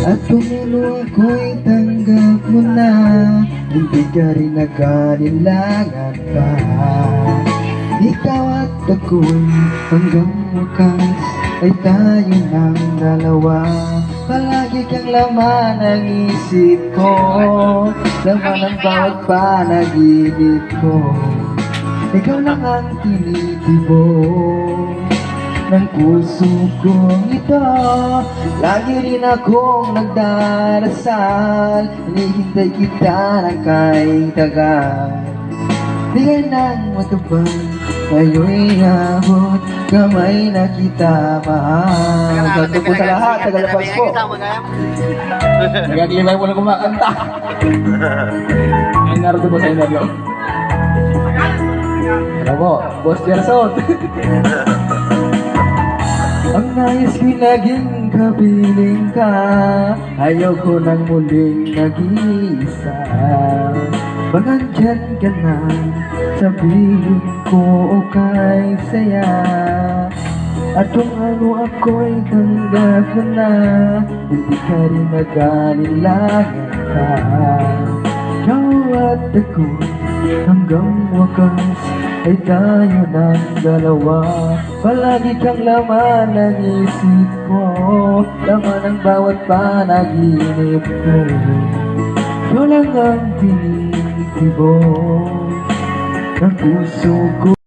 At tumulo ako'y tanggap mo na Hindi ka rin nagkanilangan pa Ikaw at ako'y hanggang wakas Ay tayo ng dalawa. Palagi kang laman ng isip ko Laman ng bawat panaginip ko. Ikaw lang ang tinitibok ng puso kong ito. Lagi rin akong nagdarasal. Hinihintay kita ng kahit tagal. Di ka nang matupad. Ngayon'y abot Kamay na kita mahal. Ganto po sa lahat, tagalapas po Nagaglimay mo na kumakanta. Ang naroon po sa. Ano po, Boss Gerson. Naging kapiling ka Ayaw ko nang muling nag-iisa. Pag andyan ka na Sabihin ko okay saya. At kung ano ako'y tanggap mo na Hindi ka rin nag-alilangan ka. Ikaw at ako hanggang wakas ay tayo ng dalawa. Palagi kang laman ng isip ko. Laman ng bawat panaginip ko. Ikaw lang ang tinitibok ng puso ko